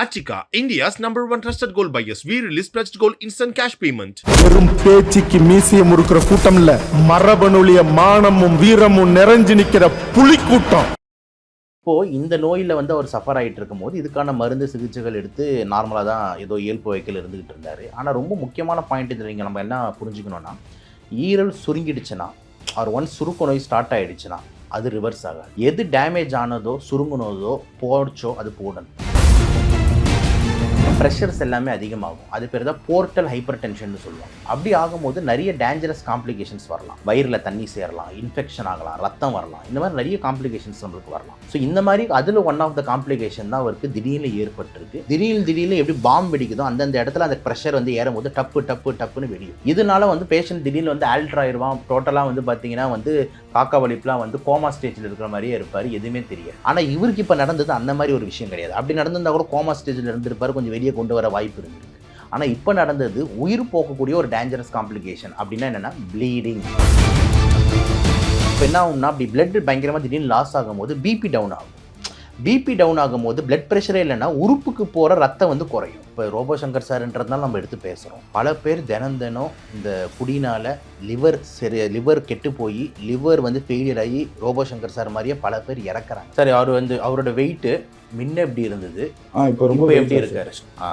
Achika, India's number one trusted gold buyers. We release pledged gold instant cash payment. வெறும் பேச்சுக்கு மீசைய முறுக்கிற கூட்டம் இல்ல. மரபணுலிய மானமும் வீரமும் நிறைஞ்சு நிக்கிற புலி கூட்டம் இப்போ இந்த நோயில் வந்து அவர் சஃபர் ஆகிட்டு இருக்கும்போது இதுக்கான மருந்து சிகிச்சைகள் எடுத்து நார்மலாக தான் ஏதோ இயல்பு வைக்கல் இருந்துகிட்டு இருந்தார். ஆனால் ரொம்ப முக்கியமான பாயிண்ட் இதில் நீங்கள் நம்ம என்ன புரிஞ்சுக்கணும்னா ஈரல் சுருங்கிடுச்சுன்னா அவர் ஒன்ஸ் சுருக்க நோய் ஸ்டார்ட் ஆகிடுச்சுன்னா அது ரிவர்ஸ் ஆகாது. எது டேமேஜ் ஆனதோ சுருங்குனதோ போடுச்சோ அது போடணும். ப்ரெஷர்ஸ் எல்லாமே அதிகமாகும். அது பேர் தான் போர்ட்டல் ஹைப்பர் டென்ஷன் சொல்லுவாங்க. அப்படி ஆகும்போது நிறைய டேஞ்சரஸ் காம்ப்ளிகேஷன்ஸ் வரலாம். வயிறில் தண்ணி சேரலாம் இன்ஃபெக்ஷன் ஆகலாம் ரத்தம் வரலாம். இந்த மாதிரி நிறைய காம்ப்ளிகேஷன்ஸ் நம்மளுக்கு வரலாம். ஸோ இந்த மாதிரி அதில் ஒன் ஆஃப் த காம்ப்ளிகேஷன் தான் அவருக்கு திடீர்னு ஏற்பட்டிருக்கு. திடீர்னு திடீர்னு எப்படி பாம்பு வெடிக்குதோ அந்தந்த இடத்துல அந்த ப்ரெஷர் வந்து ஏறும்போது டப்பு டப்பு டப்புன்னு வெடியும். இதனால வந்து பேஷண்ட் திடீர்னு வந்து ஆல்ட்ரா ஆயிடுவான் டோட்டலாக வந்து பார்த்தீங்கன்னா வந்து காக்கா வலிப்புலாம் வந்து கோமா ஸ்டேஜில் இருக்கிற மாதிரியே இருப்பார். எதுவுமே தெரியாது. ஆனால் இவருக்கு இப்போ நடந்தது அந்த மாதிரி ஒரு விஷயம் கிடையாது. அப்படி நடந்திருந்தா கூட கோமா ஸ்டேஜில் இருந்திருப்பார். கொஞ்சம் வெளியே கொண்டு வர வாய்ப்பு இருந்திருக்கு. ஆனால் இப்போ நடந்தது உயிர் போக்கக்கூடிய ஒரு டேஞ்சரஸ் காம்ப்ளிகேஷன் அப்படின்னா என்னென்னா ப்ளீடிங் இப்போ என்ன ஆகும்னா அப்படி பிளட் பயங்கரமாக திடீர்னு லாஸ் ஆகும்போது பிபி டவுன் ஆகும். பிபி டவுன் ஆகும்போது பிளட் ப்ரெஷரே இல்லைன்னா உறுப்புக்கு போகிற ரத்தம் வந்து குறையும். இப்போ ரோபோ சங்கர் சார்ன்றதுனால நம்ம எடுத்து பேசுகிறோம் பல பேர் தினம் தினம் இந்த குடினால லிவர் சரி லிவர் கெட்டு போய் லிவர் வந்து ஃபெயிலியர் ஆகி ரோபோ சங்கர் சார் மாதிரியே பல பேர் இறக்குறாங்க. சரி அவர் வந்து அவரோட வெயிட்டு முன்ன எப்படி இருந்தது? இப்போ ரொம்ப எப்படி இருக்காரு? ஆ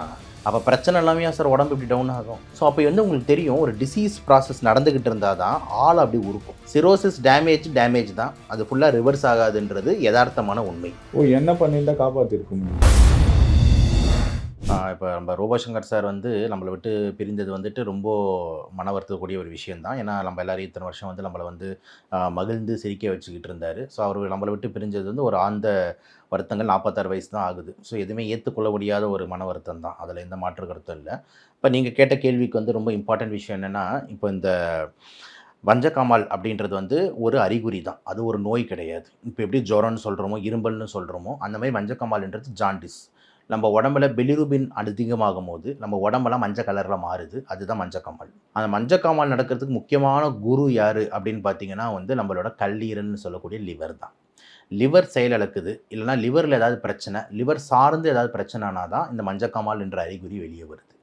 அப்போ பிரச்சனை எல்லாமே சார் உடம்பு இப்படி டவுன் ஆகும்? ஸோ அப்போ வந்து உங்களுக்கு தெரியும் ஒரு டிசீஸ் ப்ராசஸ் நடந்துக்கிட்டு இருந்தால் தான் ஆள் அப்படி உருக்கும். சிரோசிஸ் டேமேஜ் டேமேஜ் தான். அது ஃபுல்லாக ரிவர்ஸ் ஆகாதுன்றது யதார்த்தமான உண்மை. ஓ என்ன பண்ணியிருந்தா காப்பாற்றிருக்க முடியும் இப்போ நம்ம ரோபோசங்கர் சார் வந்து நம்மளை விட்டு பிரிந்தது வந்துட்டு ரொம்ப மன வருத்தக்கூடிய ஒரு விஷயந்தான் ஏன்னா நம்ம எல்லாரையும் இத்தனை வருஷம் வந்து நம்மளை வந்து மகிழ்ந்து சிரிக்க வச்சுக்கிட்டு இருந்தார். ஸோ அவர் நம்மளை விட்டு பிரிஞ்சது வந்து ஒரு ஆழ்ந்த வருத்தங்கள் நாற்பத்தாறு வயசு தான் ஆகுது. ஸோ எதுவுமே ஏற்றுக்கொள்ள முடியாத ஒரு மன வருத்தம் தான் அதில் எந்த மாற்று கருத்தும் இல்லை. இப்போ நீங்கள் கேட்ட கேள்விக்கு வந்து ரொம்ப இம்பார்ட்டன்ட் விஷயம் என்னென்னா இப்போ இந்த வஞ்சக்காமல் அப்படின்றது வந்து ஒரு அறிகுறி தான். அது ஒரு நோய் கிடையாது. இப்போ எப்படி ஜுரம்னு சொல்கிறோமோ இரும்பல்னு சொல்கிறோமோ அந்த மாதிரி மஞ்சக்காமால்ன்றது ஜாண்டிஸ் நம்ம உடம்புல பிலிருபின் அதிகமாகும் போது நம்ம உடம்பெல்லாம் மஞ்சள் கலரில் மாறுது. அதுதான் மஞ்சக்காமால் அந்த மஞ்சக்காமால் நடக்கிறதுக்கு முக்கியமான குரு யார் அப்படின்னு பார்த்தீங்கன்னா வந்து நம்மளோட கல்லீரல்னு சொல்லக்கூடிய லிவர் தான். லிவர் செயலிழக்குது இல்லைனா லிவரில் ஏதாவது பிரச்சனை லிவர் சார்ந்து ஏதாவது பிரச்சனைனா தான் இந்த மஞ்சக்காமால் என்ற அறிகுறி வெளியே வருது.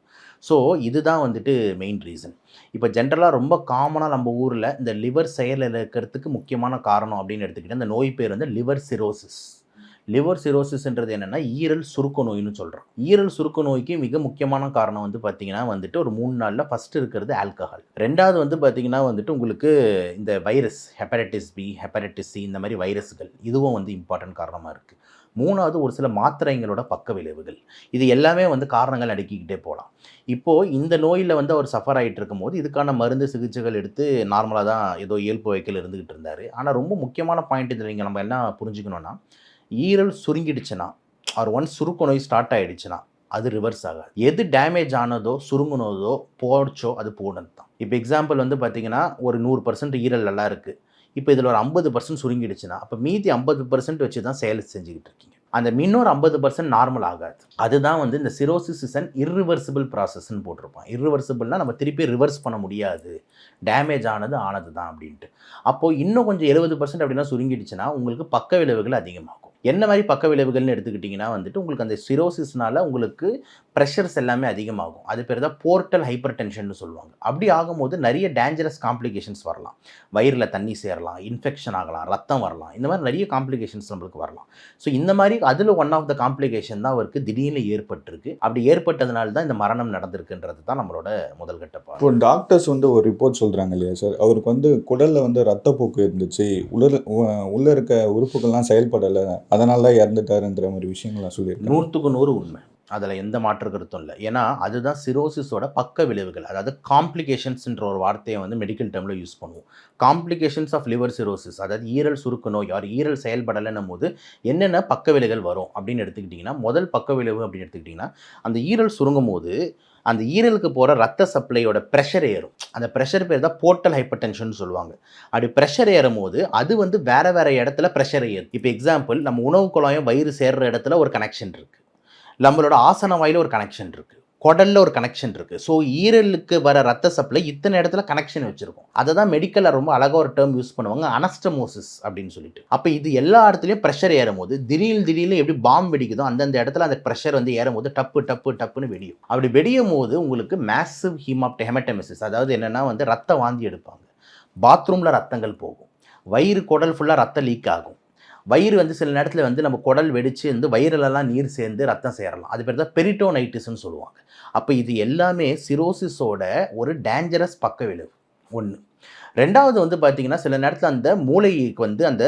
ஸோ இதுதான் வந்துட்டு மெயின் ரீசன் இப்போ ஜென்ரலாக ரொம்ப காமனாக நம்ம ஊரில் இந்த லிவர் செயலில் இருக்கிறதுக்கு முக்கியமான காரணம் அப்படின்னு எடுத்துக்கிட்டால் இந்த நோய் பேர் வந்து லிவர் சிரோசிஸ் லிவர் சிரோசிஸ்ன்றது என்னென்னா ஈரல் சுருக்க நோய்னு சொல்கிறோம் ஈரல் சுருக்க நோய்க்கு மிக முக்கியமான காரணம் வந்து பார்த்தீங்கன்னா வந்துட்டு ஒரு மூணு நாளில் ஃபஸ்ட்டு இருக்கிறது ஆல்கஹால் ரெண்டாவது வந்து பார்த்தீங்கன்னா வந்துட்டு உங்களுக்கு இந்த virus hepatitis B hepatitis C இந்த மாதிரி வைரஸ்கள் இதுவும் வந்து இம்பார்ட்டன்ட் காரணமாக இருக்குது மூணாவது ஒரு சில மாத்திரைங்களோட பக்க விளைவுகள். இது எல்லாமே வந்து காரணங்கள் அடுக்கிக்கிட்டே போகலாம் இப்போது இந்த நோயில் வந்து அவர் சஃபர் ஆகிட்டு இருக்கும்போது இதுக்கான மருந்து சிகிச்சைகள் எடுத்து நார்மலாக தான் ஏதோ இயல்பு வைக்கல் இருந்துக்கிட்டு இருந்தார். ஆனால் ரொம்ப முக்கியமான பாயிண்ட் இதில் நீங்கள் நம்ம என்ன புரிஞ்சுக்கணும்னா ஈரல் சுருங்கிடுச்சுன்னா ஆர் ஒன்ஸ் சுருக்க நோய் ஸ்டார்ட் ஆகிடுச்சுன்னா அது ரிவர்ஸ் ஆகாது. எது டேமேஜ் ஆனதோ சுருங்குனதோ போடுச்சோ அது போடணும் தான் இப்போ எக்ஸாம்பிள் வந்து பார்த்தீங்கன்னா ஒரு நூறு பர்சன்ட் ஈரல் நல்லா இருக்குது இப்போ இதில் ஒரு ஐம்பது பர்சன்ட் சுருங்கிடுச்சுன்னா அப்போ மீதி ஐம்பது பர்சன்ட் வச்சு தான் செயல் செஞ்சுக்கிட்டு இருக்கீங்க. அந்த இன்னொரு ஐம்பது பர்சன்ட் நார்மல் ஆகாது. அதுதான் வந்து இந்த சிரோசிஸ் இஸ் அன் இர்ரிவர்சிபிள் ப்ராசஸ்ன்னு போட்டிருப்பான். இர்ரிவர்சிபிள்னால் நம்ம திருப்பி ரிவர்ஸ் பண்ண முடியாது. டேமேஜ் ஆனது ஆனது தான் அப்படின்ட்டு. அப்போது இன்னும் கொஞ்சம் எழுபது பர்சன்ட் அப்படின்னா சுருங்கிடுச்சுன்னா உங்களுக்கு பக்க விளைவுகள் அதிகமாகும். என்ன மாதிரி பக்க விளைவுகள்னு எடுத்துக்கிட்டிங்கன்னா வந்துட்டு உங்களுக்கு அந்த சிரோசிஸ்னால் உங்களுக்கு ப்ரெஷர்ஸ் எல்லாமே அதிகமாகும். அது பேர் தான் போர்ட்டல் ஹைப்பர் டென்ஷன் சொல்லுவாங்க. அப்படி ஆகும்போது நிறைய டேஞ்சரஸ் காம்ப்ளிகேஷன்ஸ் வரலாம். வயிறில் தண்ணி சேரலாம் இன்ஃபெக்ஷன் ஆகலாம் ரத்தம் வரலாம். இந்த மாதிரி நிறைய காம்ப்ளிகேஷன்ஸ் நம்மளுக்கு வரலாம். ஸோ இந்த மாதிரி அதில் ஒன் ஆஃப் த காம்ப்ளிகேஷன் தான் அவருக்கு திடீர்னு ஏற்பட்டிருக்கு. அப்படி ஏற்பட்டதுனால தான் இந்த மரணம் நடந்திருக்குன்றது தான் நம்மளோட முதல் கட்ட இப்போ டாக்டர்ஸ் வந்து ஒரு ரிப்போர்ட் சொல்கிறாங்க இல்லையா சார் அவருக்கு வந்து குடலில் வந்து ரத்தப்போக்கு இருந்துச்சு. உள்ள உள்ளே இருக்க உறுப்புகள்லாம் செயல்படலை. அதனால தான் இறந்துட்டாருன்ற மாதிரி விஷயங்கள்லாம் சொல்லியிருக்காங்க நூற்றுக்கு நூறு உண்மை. அதில் எந்த மாற்று கருத்தும் இல்லை. ஏன்னா அதுதான் சிரோசிஸோட பக்க விளைவுகள். அதாவது காம்ப்ளிகேஷன்ஸ்ன்ற ஒரு வார்த்தையை வந்து மெடிக்கல் டேர்மில் யூஸ் பண்ணுவோம். காம்ப்ளிகேஷன்ஸ் ஆஃப் லிவர் சிரோசிஸ் அதாவது ஈரல் சுருக்க நோய் யார் ஈரல் செயல்படலைன்னும் போது என்னென்ன பக்க விளைவுகள் வரும் அப்படின்னு எடுத்துக்கிட்டிங்கன்னா முதல் பக்க விளைவு அப்படின்னு எடுத்துக்கிட்டிங்கன்னா அந்த ஈரல் சுருங்கும் போது அந்த ஈரலுக்கு போகிற ரத்த சப்ளையோட ப்ரெஷர் ஏறும். அந்த ப்ரெஷர் பேர் தான் போர்ட்டல் ஹைப்பர் டென்ஷன் சொல்லுவாங்க. அப்படி ப்ரெஷர் ஏறும் போது அது வந்து வேற வேற இடத்துல ப்ரெஷர் ஏறும். இப்போ எக்ஸாம்பிள் நம்ம உணவு குழாயும் வயிறு சேர்ற இடத்துல ஒரு கனெக்ஷன் இருக்குது நம்மளோட ஆசன வாயில ஒரு கனெக்ஷன் இருக்குது குடல்ல ஒரு கனெக்ஷன் இருக்குது ஸோ ஈரலுக்கு வர ரத்த சப்ளை இத்தனை இடத்துல கனெக்ஷன் வச்சுருக்கோம். அதை தான் மெடிக்கலில் ரொம்ப அழகாக ஒரு டேர்ம் யூஸ் பண்ணுவாங்க அனஸ்டமோசிஸ் அப்படின்னு சொல்லிட்டு. அப்போ இது எல்லா இடத்துலையும் ப்ரெஷர் ஏறும் போது திடீர் திடீர்னு எப்படி பாம்பு வெடிக்குதோ அந்தந்த இடத்துல அந்த ப்ரெஷர் வந்து ஏறும் போது டப்பு டப்பு டப்புன்னு வெடியும். அப்படி வெடியும் போது உங்களுக்கு மேசிவ் ஹீமாப்ட் ஹெமட்டமிசிஸ் அதாவது என்னென்னா வந்து ரத்த வாந்தி எடுப்பாங்க. பாத்ரூமில் ரத்தங்கள் போகும். வயிறு குடல் ஃபுல்லாக ரத்தம் லீக் ஆகும். வயிறு வந்து சில நேரத்தில் வந்து நம்ம குடல் வெடித்து வந்து வயிறுலலாம் நீர் சேர்ந்து ரத்தம் சேரலாம். அது பேர் தான் பெரிட்டோனைட்டிஸ்னு சொல்லுவாங்க. அப்போ இது எல்லாமே சிரோசிஸோட ஒரு டேஞ்சரஸ் பக்க விளைவு. ஒன்று ரெண்டாவது வந்து பார்த்திங்கன்னா சில நேரத்தில் அந்த மூளைக்கு வந்து அந்த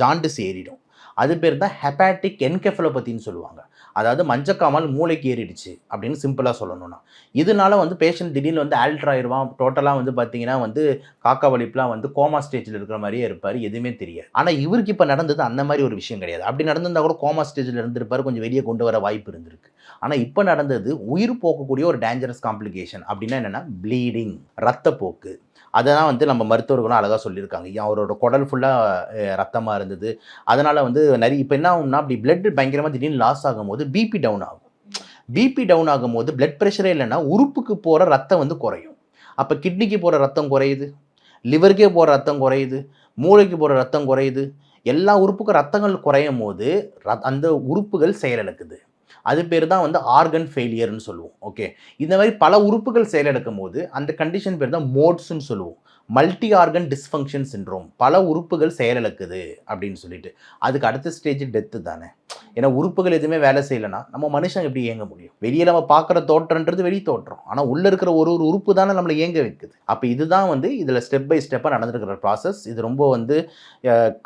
ஜாண்டிஸ் ஏறிடும். அது பேர் தான் ஹெப்பாட்டிக் என்கெஃபலோபத்தின்னு சொல்லுவாங்க. அதாவது மஞ்சக்காமல் மூளைக்கு ஏறிடுச்சு அப்படின்னு சிம்பிளாக சொல்லணும்னா. இதனால வந்து பேஷண்ட் திடீர்னு வந்து ஆல்ட்ரா ஆயிடுவான் டோட்டலாக வந்து பார்த்தீங்கன்னா வந்து காக்கா வலிப்புலாம் வந்து கோமா ஸ்டேஜில் இருக்கிற மாதிரியே இருப்பார். எதுவுமே தெரியாது. ஆனால் இவருக்கு இப்போ நடந்தது அந்த மாதிரி ஒரு விஷயம் கிடையாது. அப்படி நடந்திருந்தா கூட கோமா ஸ்டேஜில் இருந்திருப்பார். கொஞ்சம் வெளியே கொண்டு வர வாய்ப்பு இருந்திருக்கு. ஆனால் இப்போ நடந்தது உயிர் போக்கக்கூடிய ஒரு டேஞ்சரஸ் காம்ப்ளிகேஷன் அப்படின்னா என்னென்னா ப்ளீடிங் ரத்தப்போக்கு. அதெல்லாம் வந்து நம்ம மருத்துவர்களும் அழகாக சொல்லியிருக்காங்க. ஏன் அவரோட குடல் ஃபுல்லாக ரத்தமாக இருந்தது. அதனால் வந்து நிறைய இப்போ என்ன ஆகும்னா அப்படி பிளட் பயங்கரமாக திடீர்னு லாஸ் ஆகும்போது பிபி டவுன் ஆகும். பிபி டவுன் ஆகும்போது பிளட் ப்ரெஷரே இல்லைன்னா உறுப்புக்கு போகிற ரத்தம் வந்து குறையும். அப்போ கிட்னிக்கு போகிற ரத்தம் குறையுது. லிவருக்கே போகிற ரத்தம் குறையுது. மூளைக்கு போகிற ரத்தம் குறையுது. எல்லா உறுப்புக்கும் ரத்தங்கள் குறையும் போது ரத் அந்த உறுப்புகள் செயலிழக்குது. அது பேர் தான் வந்து ஆர்கன் ஃபெயிலியர்னு சொல்லுவோம். ஓகே இந்த மாதிரி பல உறுப்புகள் செயலெடுக்கும் போது அந்த கண்டிஷன் பேர் தான் மோட்ஸ்னு சொல்லுவோம். மல்டி ஆர்கன் டிஸ்ஃபங்க்ஷன் சின்ரோம் பல உறுப்புகள் செயலிழக்குது அப்படின்னு சொல்லிட்டு. அதுக்கு அடுத்த ஸ்டேஜ் டெத்து தானே? ஏன்னா உறுப்புகள் எதுவுமே வேலை செய்யலைன்னா நம்ம மனுஷன் எப்படி இயங்க முடியும்? வெளியே நம்ம பார்க்குற தோற்றன்றது வெளி தோற்றம். ஆனால் உள்ளே இருக்கிற ஒரு ஒரு உறுப்பு தானே நம்மளை இயங்க வைக்குது. அப்போ இதுதான் வந்து இதில் ஸ்டெப் பை ஸ்டெப்பாக நடந்திருக்கிற ப்ராசஸ் இது ரொம்ப வந்து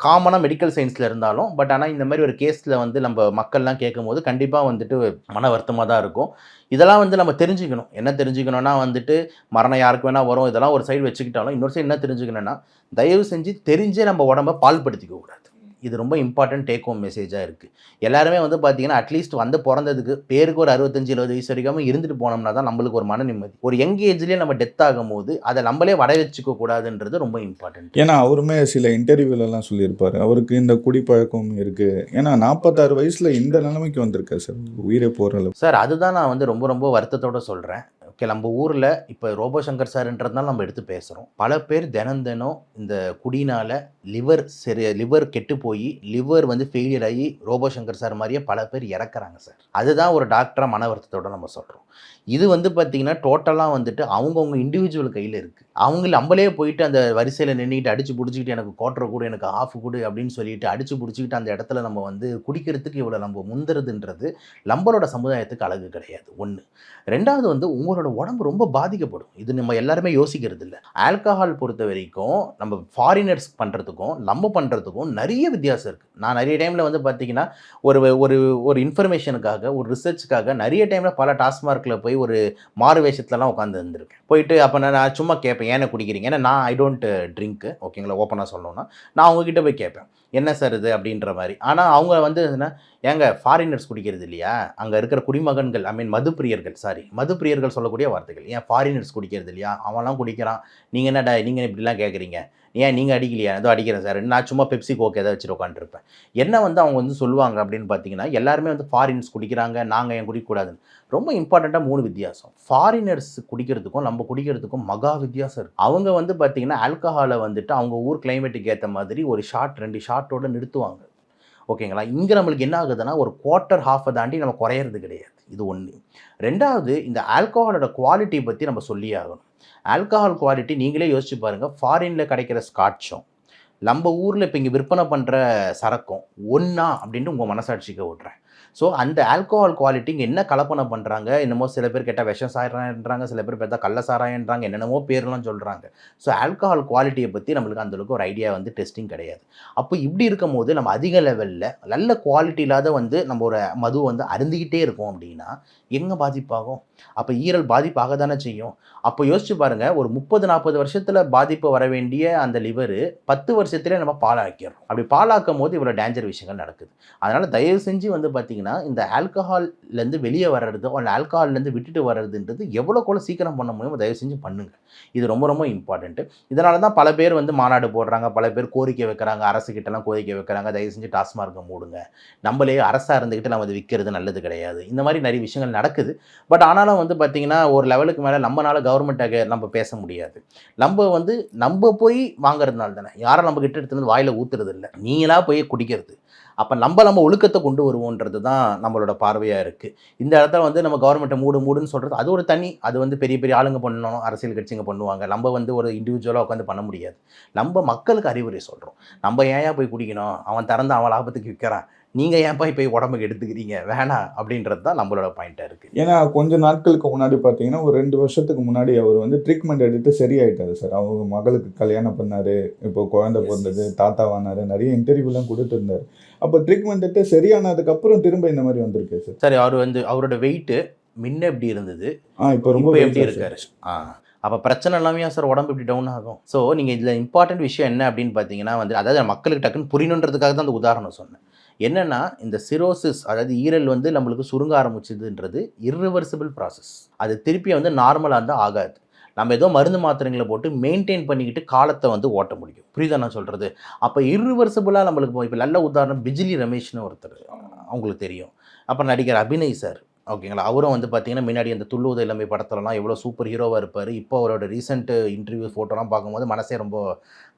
காமனாக மெடிக்கல் சயின்ஸில் இருந்தாலும் பட் ஆனால் இந்த மாதிரி ஒரு கேஸில் வந்து நம்ம மக்கள்லாம் கேட்கும்போது கண்டிப்பாக வந்துட்டு மன வருத்தமாக தான் இருக்கும். இதெல்லாம் வந்து நம்ம தெரிஞ்சுக்கணும். என்ன தெரிஞ்சுக்கணும்னா வந்துட்டு மரணம் யாருக்கு வேணால் வரும் இதெல்லாம் ஒரு சைடு வச்சுக்கிட்டாலும் இன்னொரு சைடு என்ன தெரிஞ்சுக்கணும்னா தயவு செஞ்சு தெரிஞ்சே நம்ம உடம்ப பால்படுத்திக்க கூடாது. இது ரொம்ப இம்பார்ட்டன்ட் டேக் ஹோம் மெசேஜாக இருக்குது எல்லாருமே வந்து பார்த்தீங்கன்னா அட்லீஸ்ட் வந்து பிறந்ததுக்கு பேருக்கு ஒரு அறுபத்தஞ்சு இருபது வயசு வரைக்கும் இருந்துட்டு போனோம்னா தான் நம்மளுக்கு ஒரு மன நிம்மதி. ஒரு யங் ஏஜ்லேயே நம்ம டெத் ஆகும்போது அதை நம்மளே வட வச்சுக்க கூடாதுன்றது ரொம்ப இம்பார்ட்டன்ட் ஏன்னா அவருமே சில இன்டர்வியூலலாம் சொல்லியிருப்பாரு. அவருக்கு இந்த குடிப்பழக்கம் இருக்கு. ஏன்னா நாற்பத்தாறு வயசுல இந்த நிலைமைக்கு வந்திருக்காரு சார். உயிரே போற அளவு சார் அதுதான் நான் வந்து ரொம்ப ரொம்ப வருத்தத்தோட சொல்கிறேன் ஓகே நம்ம ஊரில் இப்போ ரோபோ சங்கர் சார்ன்றதுனால நம்ம எடுத்து பேசுகிறோம் பல பேர் தினம் தினம் இந்த குடினால் லிவர் சரி லிவர் கெட்டு போய் லிவர் வந்து ஃபெயிலியர் ஆகி ரோபோ சங்கர் சார் மாதிரியே பல பேர் இறக்குறாங்க சார். அதுதான் ஒரு டாக்டராக மன வருத்தத்தோட நம்ம சொல்கிறோம் இது வந்து பார்த்திங்கன்னா டோட்டலாக வந்துட்டு அவங்கவுங்க இண்டிவிஜுவல் கையில் இருக்குது அவங்க நம்மளே போயிட்டு அந்த வரிசையில் நின்றுக்கிட்டு அடிச்சு பிடிச்சிக்கிட்டு எனக்கு கோட்டரை கொடு எனக்கு ஆஃப் கொடு அப்படின்னு சொல்லிட்டு அடிச்சு பிடிச்சிக்கிட்டு அந்த இடத்துல நம்ம வந்து குடிக்கிறதுக்கு இவ்வளோ நம்ம முந்துறதுன்றது நம்மளோட சமுதாயத்துக்கு அழகு கிடையாது. ஒன்று ரெண்டாவது வந்து உங்களோட உடம்பு ரொம்ப பாதிக்கப்படும். இது நம்ம எல்லாருமே யோசிக்கிறது இல்லை. ஆல்கஹால் பொறுத்த வரைக்கும் நம்ம ஃபாரினர்ஸ் பண்ணுறதுக்கும் நம்ம பண்ணுறதுக்கும் நிறைய வித்தியாசம் இருக்குது நான் நிறைய டைமில் வந்து பார்த்தீங்கன்னா ஒரு ஒரு ஒரு இன்ஃபர்மேஷனுக்காக ஒரு ரிசர்ச்சுக்காக நிறைய டைமில் பல டாஸ்மார்க்கில் போய் ஒரு மாறு வேஷத்துலலாம் உட்காந்து இருந்திருக்கேன். போயிட்டு அப்போ நான் நான் சும்மா கேட்பேன் ஏனை குடிக்கிறீங்க? ஏன்னா நான் ஐ டோன்ட் ட்ரிங்க்கு ஓகேங்களா ஓப்பனாக சொல்லணும்னா நான் அவங்கக்கிட்ட போய் கேட்பேன். என்ன சார் இது? அப்படின்ற மாதிரி. ஆனால் அவங்க வந்து என்ன ஏங்க ஃபாரினர்ஸ் குடிக்கிறது இல்லையா? அங்கே இருக்கிற குடிமகன்கள் ஐ மீன் மதுப்பிரியர்கள் சாரி மதுப்பிரியர்கள் சொல்லக்கூடிய வார்த்தைகள். ஏன் ஃபாரினர்ஸ் குடிக்கிறது இல்லையா? அவன்லாம் குடிக்கிறான். நீங்கள் என்னடா நீங்கள் இப்படிலாம் கேட்குறீங்க? ஏன் நீங்கள் அடிக்கலையா? ஏதோ அடிக்கிறேன் சார். நான் சும்மா பெப்சி கோக் ஏதாவது வச்சுட்டு உட்காந்துருப்பேன் என்ன வந்து அவங்க வந்து சொல்லுவாங்க அப்படின்னு பார்த்தீங்கன்னா எல்லாருமே வந்து ஃபாரின்ஸ் குடிக்கிறாங்க நாங்கள் ஏன் குடிக்கக்கூடாதுன்னு. ரொம்ப இம்பார்ட்டண்ட்டாக மூணு வித்தியாசம். ஃபாரினர்ஸ் குடிக்கிறதுக்கும் நம்ம குடிக்கிறதுக்கும் மகா வித்தியாசம் இருக்குது அவங்க வந்து பார்த்தீங்கன்னா ஆல்கஹாலை வந்துட்டு அவங்க ஊர் கிளைமேட்டுக்கு ஏற்ற மாதிரி ஒரு ஷாட் ரெண்டு ஷாட்டோட நிறுத்துவாங்க. ஓகேங்களா? இங்கே நம்மளுக்கு என்ன ஆகுதுன்னா ஒரு குவார்ட்டர் ஹாஃபை தாண்டி நம்ம குறையிறது கிடையாது. இது ஒன்று ரெண்டாவது இந்த ஆல்கஹாலோட குவாலிட்டி பற்றி நம்ம சொல்லியே ஆகணும். ஆல்கஹால் குவாலிட்டி நீங்களே யோசிச்சு பாருங்கள் ஃபாரினில் கிடைக்கிற ஸ்காட்சும் நம்ம ஊரில் இப்போ இங்கே விற்பனை பண்ணுற சரக்கும் ஒன்றா அப்படின்ட்டு உங்கள் மனசாட்சிக்க விட்றேன் ஸோ அந்த ஆல்கோஹால் குவாலிட்டி இங்கே என்ன கலப்பனை பண்ணுறாங்க என்னமோ சில பேர் கேட்டால் விஷம் சாராயன்றாங்க சில பேர் பார்த்தா கள்ள சாராயன்றாங்க என்னென்னமோ பேர்லாம் சொல்கிறாங்க ஸோ ஆல்கஹால் குவாலிட்டியை பற்றி நம்மளுக்கு அந்தளவுக்கு ஒரு ஐடியா வந்து டெஸ்டிங் கிடையாது. அப்போ இப்படி இருக்கும் போது நம்ம அதிக லெவலில் நல்ல குவாலிட்டி இல்லாத வந்து நம்ம ஒரு மது வந்து அருந்திக்கிட்டே இருக்கோம் அப்படின்னா எங்கே பாதிப்பாகும்? அப்போ ஈரல் பாதிப்பாக தானே செய்யும்? அப்போ யோசிச்சு பாருங்கள் ஒரு முப்பது நாற்பது வருஷத்தில் பாதிப்பு வர வேண்டிய அந்த லிவரு பத்து வருஷத்துலேயே நம்ம பாலாக்கிறோம் அப்படி பாலாக்கும் போது இவ்வளோ டேஞ்சர் விஷயங்கள் நடக்குது. அதனால் தயவு செஞ்சு வந்து பார்த்திங்கன்னா பார்த்தீங்கன்னா இந்த ஆல்கஹால்லேருந்து வெளியே வர்றது இல்லை ஆல்கஹால்லேருந்து விட்டுட்டு வர்றதுன்றது எவ்வளோக்கு எவ்வளோ சீக்கிரம் பண்ண முடியுமோ தயவு செஞ்சு பண்ணுங்க. இது ரொம்ப ரொம்ப இம்பார்ட்டண்ட்டு இதனால தான் பல பேர் வந்து மாநாடு போடுறாங்க பல பேர் கோரிக்கை வைக்கிறாங்க அரசுக்கிட்டலாம் கோரிக்கை வைக்கிறாங்க. தயவு செஞ்சு டாஸ்மார்க்கை மூடுங்க. நம்மளே அரசாக இருந்துக்கிட்டு நம்ம அதை விற்கிறது நல்லது கிடையாது. இந்த மாதிரி நிறைய விஷயங்கள் நடக்குது. பட் ஆனாலும் வந்து பார்த்திங்கன்னா ஒரு லெவலுக்கு மேலே நம்மளால் கவர்மெண்ட்டை நம்ம பேச முடியாது. நம்ம வந்து நம்ம போய் வாங்குறதுனால தானே. யாரும் நம்ம கிட்ட எடுத்து வந்து வாயில் ஊற்றுறது இல்லை நீங்களாக போய் குடிக்கிறது. அப்போ நம்ம நம்ம ஒழுக்கத்தை கொண்டு வருவோன்றது தான் நம்மளோட பார்வையாக இருக்குது இந்த இடத்துல வந்து நம்ம கவர்மெண்ட்டை மூடு மூடுன்னு சொல்கிறது அது ஒரு தனி அது வந்து பெரிய பெரிய ஆளுங்க பண்ணணும் அரசியல் கட்சிங்க பண்ணுவாங்க. நம்ம வந்து ஒரு இண்டிவிஜுவலாக உட்காந்து பண்ண முடியாது. நம்ம மக்களுக்கு அறிவுரை சொல்கிறோம் நம்ம ஏன் போய் குடிக்கணும்? அவன் திறந்து அவன் லாபத்துக்கு விற்கிறான். நீங்கள் ஏன் போய் போய் உடம்புக்கு எடுத்துக்கிறீங்க? வேணாம் அப்படின்றது தான் நம்மளோட பாயிண்ட்டாக இருக்குது ஏன்னா கொஞ்ச நாட்களுக்கு முன்னாடி பார்த்தீங்கன்னா ஒரு ரெண்டு வருஷத்துக்கு முன்னாடி அவர் வந்து ட்ரீட்மெண்ட் எடுத்து சரியாயிட்டாரு சார். அவங்க மகளுக்கு கல்யாணம் பண்ணார். இப்போ குழந்தை பிறந்தது தாத்தா தாத்தாவானாரு நிறைய இன்டர்வியூலாம் கொடுத்துருந்தாரு. அப்போ ட்ரீட்மெண்ட் எடுத்து சரியானதுக்கு அப்புறம் திரும்ப இந்த மாதிரி வந்திருக்கு சார் சரி அவர் வந்து அவரோட வெயிட்டு முன்ன எப்படி இருந்தது? ஆ இப்போ ரொம்ப எப்படி இருக்காரு? ஆ. அப்போ பிரச்சனை எல்லாமே சார் உடம்பு இப்படி டவுன் ஆகும்? ஸோ நீங்கள் இதில் இம்பார்ட்டன்ட் விஷயம் என்ன அப்படின்னு பார்த்தீங்கன்னா வந்து அதாவது மக்களுக்கு டக்குன்னு புரியணுன்றதுக்காக தான் அந்த உதாரணம் சொன்னேன். என்னன்னா இந்த சிரோசிஸ் அதாவது ஈரல் வந்து நம்மளுக்கு சுருங்க ஆரம்பிச்சதுன்றது irreversible ப்ராசஸ் அது திருப்பி வந்து நார்மலாக இருந்தால் ஆகாது. நம்ம ஏதோ மருந்து மாத்திரைங்களை போட்டு மெயின்டைன் பண்ணிக்கிட்டு காலத்தை வந்து ஓட்ட முடியும். புரியுதா நான் சொல்கிறது அப்போ இர்ரிவர்சபிளாக நம்மளுக்கு இப்போ நல்ல உதாரணம் பிஜிலி ரமேஷ்னு ஒருத்தர் அவங்களுக்கு தெரியும். அப்புறம் நடிகர் அபிநய் சார் ஓகேங்களா? அவரும் வந்து பார்த்தீங்கன்னா முன்னாடி அந்த துள்ளுவத இளமை படத்துலலாம் எவ்வளோ சூப்பர் ஹீரோவாக இருப்பார். இப்போ அவரோட ரீசெண்ட்டு இன்டர்வியூ ஃபோட்டோலாம் பார்க்கும்போது மனசே ரொம்ப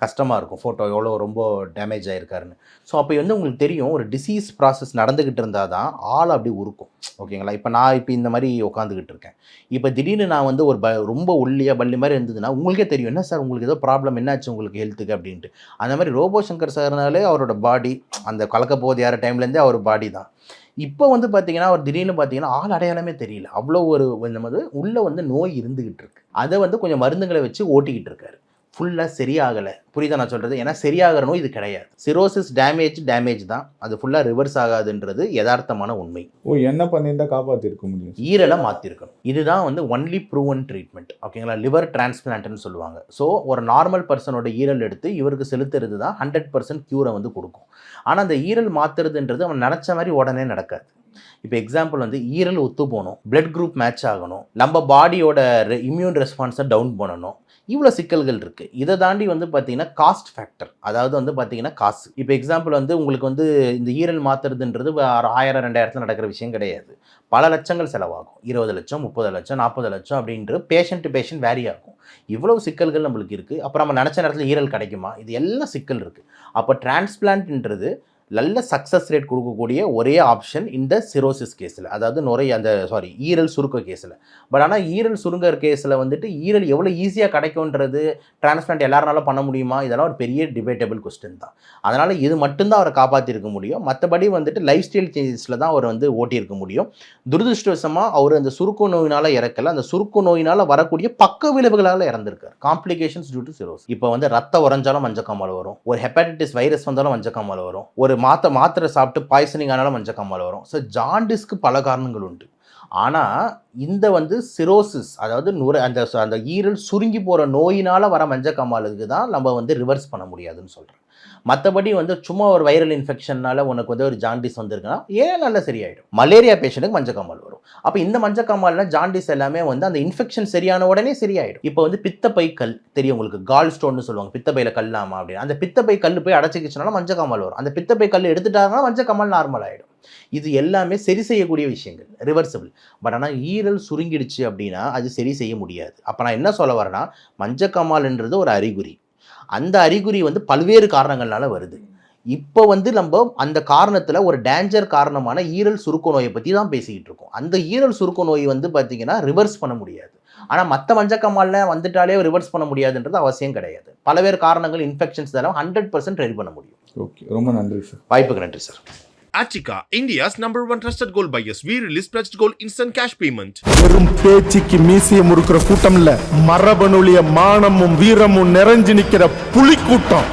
கஷ்டமாக இருக்கும். ஃபோட்டோ எவ்வளோ ரொம்ப டேமேஜ் ஆகிருக்காருன்னு ஸோ அப்போ வந்து உங்களுக்கு தெரியும் ஒரு டிசீஸ் ப்ராசஸ் நடந்துக்கிட்டு இருந்தால் தான் ஆள் அப்படி உருக்கும். ஓகேங்களா? இப்போ நான் இப்போ இந்த மாதிரி உட்காந்துக்கிட்டு இருக்கேன். இப்போ திடீர்னு நான் வந்து ஒரு ப ரொம்ப ஒல்லியாக பள்ளி மாதிரி இருந்ததுன்னா உங்களுக்கே தெரியும் என்ன சார் உங்களுக்கு ஏதோ ப்ராப்ளம் என்னாச்சு உங்களுக்கு ஹெல்த்துக்கு? அப்படின்ட்டு. அந்த மாதிரி ரோபோ சங்கர் சார்னாலே அவரோட பாடி அந்த கலக்க போது யார டைம்லேருந்தே அவர் பாடி தான். இப்போ வந்து பார்த்தீங்கன்னா அவர் திடீர்னு பார்த்தீங்கன்னா ஆள் அடையாளமே தெரியல. அவ்வளோ ஒரு நம்ம உள்ளே வந்து நோய் இருந்துகிட்டு இருக்கு. அதை வந்து கொஞ்சம் மருந்துகளை வச்சு ஓட்டிக்கிட்டு இருக்காரு. ஃபுல்லாக சரியாகலை. புரியுதா நான் சொல்கிறது ஏன்னா சரியாகிற நோய் இது கிடையாது. சிரோசிஸ் டேமேஜ் டேமேஜ் தான். அது ஃபுல்லாக ரிவர்ஸ் ஆகாதுன்றது யதார்த்தமான உண்மை. ஓ என்ன பண்ணியிருந்தா காப்பாற்றிருக்க முடியும்? ஈரலை மாற்றிருக்கணும் இதுதான் வந்து ஒன்லி ப்ரூவன் ட்ரீட்மெண்ட் ஓகேங்களா? லிவர் டிரான்ஸ்பிளான்ட்னு சொல்லுவாங்க. ஸோ ஒரு நார்மல் பர்சனோட ஈரல் எடுத்து இவருக்கு செலுத்துறது தான் ஹண்ட்ரட் பர்சன்ட் க்யூரை வந்து கொடுக்கும். ஆனால் அந்த ஈரல் மாற்றுறதுன்றது அவன் நினச்ச மாதிரி உடனே நடக்காது. இப்போ எக்ஸாம்பிள் வந்து ஈரல் ஒத்து போகணும். பிளட் குரூப் மேட்ச் ஆகணும். நம்ம பாடியோட இம்யூன் ரெஸ்பான்ஸை டவுன் பண்ணணும். இவ்வளோ சிக்கல்கள் இருக்குது இதை தாண்டி வந்து பார்த்தீங்கன்னா காஸ்ட் ஃபேக்டர் அதாவது வந்து பார்த்தீங்கன்னா காசு. இப்போ எக்ஸாம்பிள் வந்து உங்களுக்கு வந்து இந்த ஈரல் மாற்றுறதுன்றது ஆயிரம் ரெண்டாயிரத்தில் நடக்கிற விஷயம் கிடையாது. பல லட்சங்கள் செலவாகும். இருபது லட்சம் முப்பது லட்சம் நாற்பது லட்சம் அப்படின்ற பேஷண்ட் டு பேஷண்ட் வேரி ஆகும். இவ்வளோ சிக்கல்கள் நம்மளுக்கு இருக்குது அப்புறம் நம்ம நினச்ச நேரத்தில் ஈரல் கிடைக்குமா? இது எல்லாம் சிக்கல் இருக்குது அப்போ டிரான்ஸ்பிளான்ட்ன்றது நல்ல சக்ஸஸ் ரேட் கொடுக்கக்கூடிய ஒரே ஆப்ஷன் இந்த சிரோசிஸ் கேஸில் அதாவது நுரை அந்த சாரி ஈரல் சுருக்க கேஸில் பட் ஆனால் ஈரல் சுருங்கர் கேஸில் வந்துட்டு ஈரல் எவ்வளோ ஈஸியாக கிடைக்கும்ன்றது டிரான்ஸ்பிளான்ட் எல்லாருனாலும் பண்ண முடியுமா? இதெல்லாம் ஒரு பெரிய டிபேட்டபிள் கொஸ்டின் தான். அதனால் இது மட்டும்தான் அவரை காப்பாற்றிருக்க முடியும். மற்றபடி வந்துட்டு லைஃப் ஸ்டைல் சேஞ்சஸில் தான் அவர் வந்து ஓட்டியிருக்க முடியும். துரதிருஷ்டவசமாக அவர் அந்த சுருக்க நோயினால் இறக்கல. அந்த சுருக்க நோயினால் வரக்கூடிய பக்க விளைவுகளால் இறந்திருக்கார். காம்ப்ளிகேஷன்ஸ் டியூ டு சிரோஸ் இப்போ வந்து ரத்த உறைஞ்சாலும் மஞ்சக்காமல் வரும். ஒரு ஹெப்பாட்டிஸ் வைரஸ் வந்தாலும் மஞ்சக்காமல் வரும். ஒரு மாத்த மாத்திரை சாப்பிட்டு பாய்சனிங் ஆனாலும் மஞ்சக்காமல் வரும். ஸோ ஜாண்டிஸ்க்கு பல காரணங்கள் உண்டு. ஆனால் இந்த வந்து சிரோசிஸ் அதாவது நுரை அந்த அந்த ஈரல் சுருங்கி போகிற நோயினால் வர மஞ்சக்காமலுக்கு தான் நம்ம வந்து ரிவர்ஸ் பண்ண முடியாதுன்னு சொல்கிறேன் மற்றபடி வந்து சும்மா ஒரு வைரல் இன்ஃபெக்ஷனால் உனக்கு வந்து ஒரு ஜாண்டிஸ் வந்திருக்குன்னா ஏன் நல்லா சரியாயிடும்? மலேரியா பேஷண்ட்டுக்கு மஞ்சக்காமல் வரும். அப்போ இந்த மஞ்சக்காமல்னா ஜாண்டிஸ் எல்லாமே வந்து அந்த இன்ஃபெக்ஷன் சரியான உடனே சரியாயிடும். இப்போ வந்து பித்தப்பை கல் தெரியும் உங்களுக்கு? கால் ஸ்டோன்னு சொல்லுவாங்க. பித்தப்பையில் கல்லாமா அப்படின்னு. அந்த பித்தப்பை கல் போய் அடைச்சிக்கிச்சுனால மஞ்சக்காமல் வரும். அந்த பித்தப்பை கல் எடுத்துட்டாங்கன்னா மஞ்சக்காமல் நார்மல் ஆகிடும் இது எல்லாமே சரி செய்யக்கூடிய விஷயங்கள் ரிவர்சிபிள் பட் ஆனால் ஈரல் சுருங்கிடுச்சு அப்படின்னா அது சரி செய்ய முடியாது. அப்போ நான் என்ன சொல்ல வரேன்னா மஞ்சக்காமால்ன்றது ஒரு அறிகுறி. அந்த அறிகுறி வந்து பல்வேறு காரணங்கள்னால வருது. இப்போ வந்து நம்ம அந்த காரணத்தில் ஒரு டேஞ்சர் காரணமான ஈரல் சுருக்க நோயை பற்றி தான் பேசிக்கிட்டு இருக்கோம். அந்த ஈரல் சுருக்க நோய் வந்து பார்த்தீங்கன்னா ரிவர்ஸ் பண்ண முடியாது. ஆனால் மற்ற மஞ்சக்கம்மாலில் வந்துட்டாலே ரிவர்ஸ் பண்ண முடியாதுன்றது அவசியம் கிடையாது. பலவேறு காரணங்கள் இன்ஃபெக்ஷன்ஸ் இதெல்லாம் ஹண்ட்ரட் பர்சன்ட் ரெடி பண்ண முடியும். ஓகே ரொம்ப நன்றி சார் வாய்ப்புக்கு நன்றி sir Attica India's number one trusted gold buyers we release trust gold instant cash payment வெறும் பேச்சுக்கு மீசிய முறுக்கிற கூட்டம் இல்ல மரபணுளிய மானமும் வீரமும் நிறைஞ்சு நிக்கிற புலிக்கூட்டம்